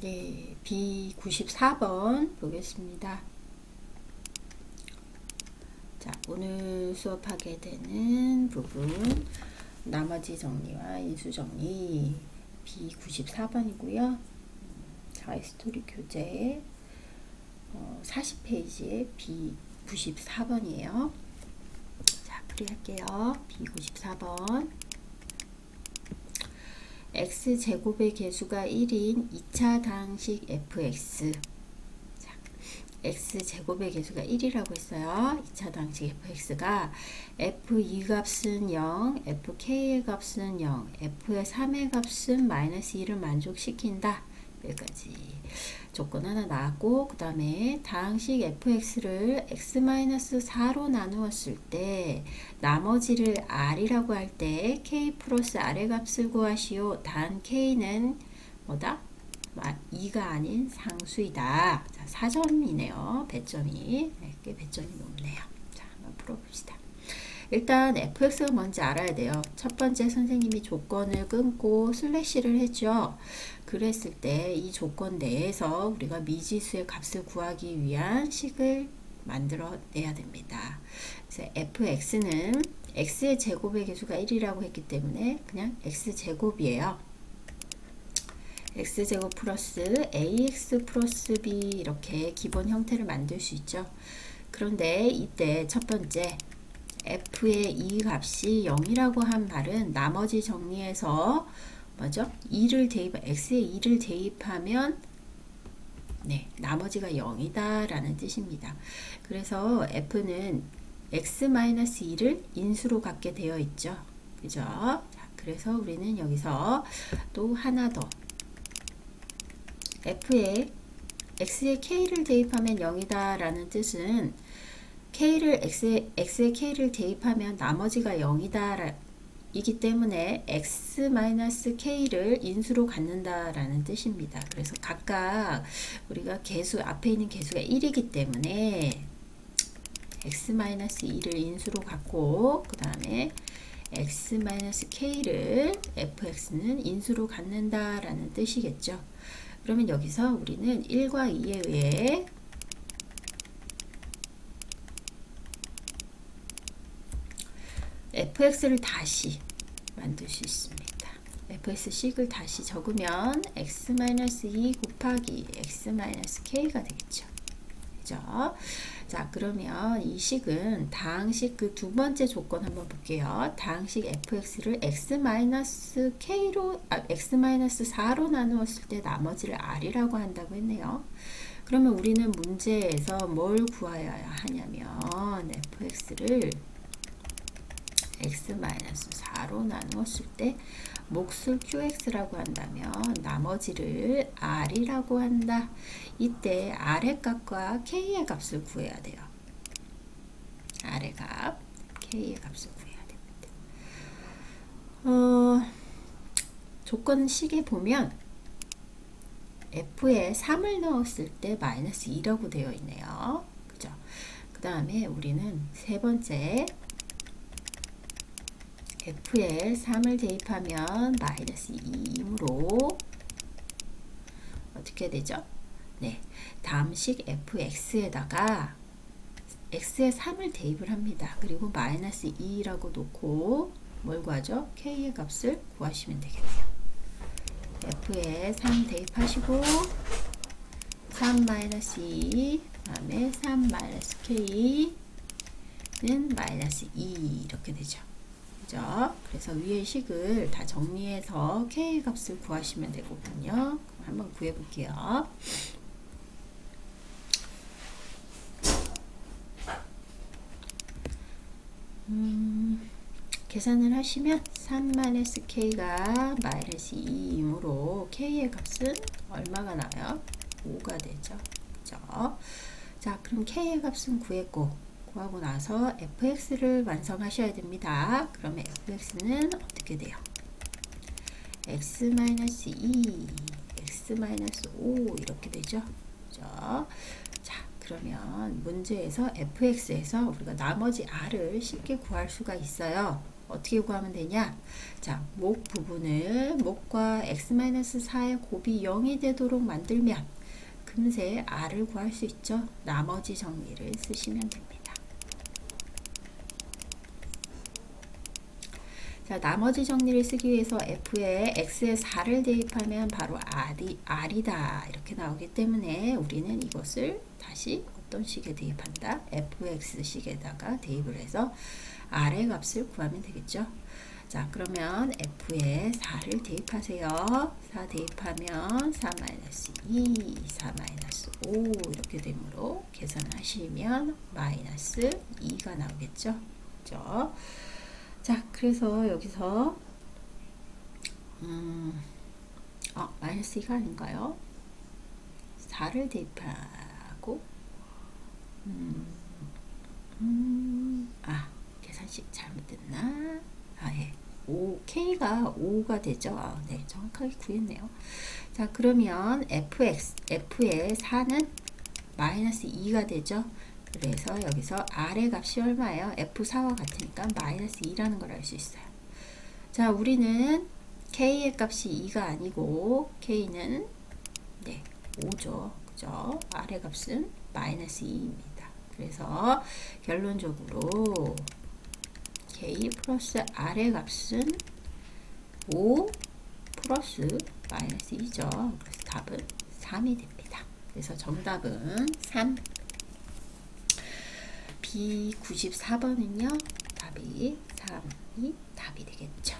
네, B94번 보겠습니다. 자, 오늘 수업하게 되는 부분 나머지 정리와 인수 정리 B94번이고요. 자의 스토리 교재 어, 40페이지에 B94번이에요. 자, 풀이할게요. B94번 x제곱의 개수가 1인 2차 당식 fx 자, x제곱의 개수가 1이라고 했어요. 2차 당식 fx가 f2 값은 0, fk의 값은 0, f의 3의 값은 마이너스 1을 만족시킨다. 여기까지 조건 하나 나왔고 그 다음에 다항식 fx를 x-4로 나누었을 때 나머지를 r이라고 할 때 k 플러스 r의 값을 구하시오. 단 k는 뭐다? 2가 아닌 상수이다. 자, 4점이네요. 배점이. 이렇게 배점이 높네요. 자, 한번 풀어봅시다. 일단 fx가 뭔지 알아야 돼요. 첫 번째 선생님이 조건을 끊고 슬래시를 했죠. 그랬을 때 이 조건 내에서 우리가 미지수의 값을 구하기 위한 식을 만들어 내야 됩니다. 그래서 fx는 x의 제곱의 개수가 1이라고 했기 때문에 그냥 x제곱이에요. x제곱 플러스 ax 플러스 b 이렇게 기본 형태를 만들 수 있죠. 그런데 이때 첫 번째 f의 이 값이 0이라고 한 말은 나머지 정리해서 뭐죠? 2를 대입, x에 2를 대입하면 네, 나머지가 0이다 라는 뜻입니다. 그래서 f는 x-2를 인수로 갖게 되어 있죠. 그죠? 자, 그래서 우리는 여기서 또 하나 더 f에 x에 k를 대입하면 0이다 라는 뜻은 k를 x에, x에 k를 대입하면 나머지가 0이다 이기 때문에 x-k를 인수로 갖는다라는 뜻입니다. 그래서 각각 우리가 개수 앞에 있는 개수가 1이기 때문에 x-2를 인수로 갖고 그 다음에 x-k를 fx는 인수로 갖는다라는 뜻이겠죠. 그러면 여기서 우리는 1과 2에 의해 fx를 다시 만들 수 있습니다. fx식을 다시 적으면 x-2 곱하기 x-k가 되겠죠. 그죠? 자, 그러면 이 식은 다항식 그 두 번째 조건 한번 볼게요. 다항식 fx를 x-k로, 아, x-4로 나누었을 때 나머지를 r이라고 한다고 했네요. 그러면 우리는 문제에서 뭘 구하여야 하냐면 fx를 x-4로 나누었을 때 몫을 qx라고 한다면 나머지를 r이라고 한다. 이때 r의 값과 k의 값을 구해야 돼요. r의 값, k의 값을 구해야 됩니다. 어, 조건식에 보면 f에 3을 넣었을 때 마이너스 2라고 되어 있네요. 그죠? 그 다음에 우리는 세 번째 f에 3을 대입하면 마이너스 2이므로 어떻게 되죠? 네, 다음식 fx에다가 x에 3을 대입을 합니다. 그리고 마이너스 2라고 놓고 뭘 구하죠? k의 값을 구하시면 되겠네요. f에 3 대입하시고 3 마이너스 2 다음에 3 마이너스 k는 마이너스 2 이렇게 되죠. 그죠? 그래서 위의 식을 다 정리해서 k 값을 구하시면 되거든요. 한번 구해 볼게요. 음, 계산을 하시면 3-k가 마이너스 2이므로 k의 값은 얼마가 나요? 5가 되죠. 그죠? 자, 그럼 k의 값은 구했고 구하고 나서 fx를 완성하셔야 됩니다. 그러면 fx는 어떻게 돼요? x-2, x-5 이렇게 되죠. 그죠? 자, 그러면 문제에서 fx에서 우리가 나머지 r을 쉽게 구할 수가 있어요. 어떻게 구하면 되냐? 자, 목 부분을 목과 x-4의 곱이 0이 되도록 만들면 금세 r을 구할 수 있죠. 나머지 정리를 쓰시면 됩니다. 자, 나머지 정리를 쓰기 위해서 f에 x에 4를 대입하면 바로 r이, r이다 이렇게 나오기 때문에 우리는 이것을 다시 어떤 식에 대입한다? fx 식에다가 대입을 해서 r의 값을 구하면 되겠죠. 자, 그러면 f에 4를 대입하세요. 4 대입하면 4-2, 4-5 이렇게 되므로 계산하시면 마이너스 2가 나오겠죠. 그죠? 자, 그래서 여기서 음, 어, 마이너스 2가 아닌가요? 4를 대입하고 음, 음, 아, 계산식 잘못됐나? 아, 예. 5, K가 5가 되죠. 아, 네, 정확하게 구했네요. 자, 그러면 fx, f의 4는 마이너스 2가 되죠. 그래서 여기서 R의 값이 얼마예요? F4와 같으니까 마이너스 2라는 걸 알 수 있어요. 자, 우리는 K의 값이 2가 아니고 K는 네, 5죠. 그죠? R의 값은 마이너스 2입니다. 그래서 결론적으로 K 플러스 R의 값은 5 플러스 마이너스 2죠. 그래서 답은 3이 됩니다. 그래서 정답은 3. B94번은요. 답이 3이 답이 되겠죠.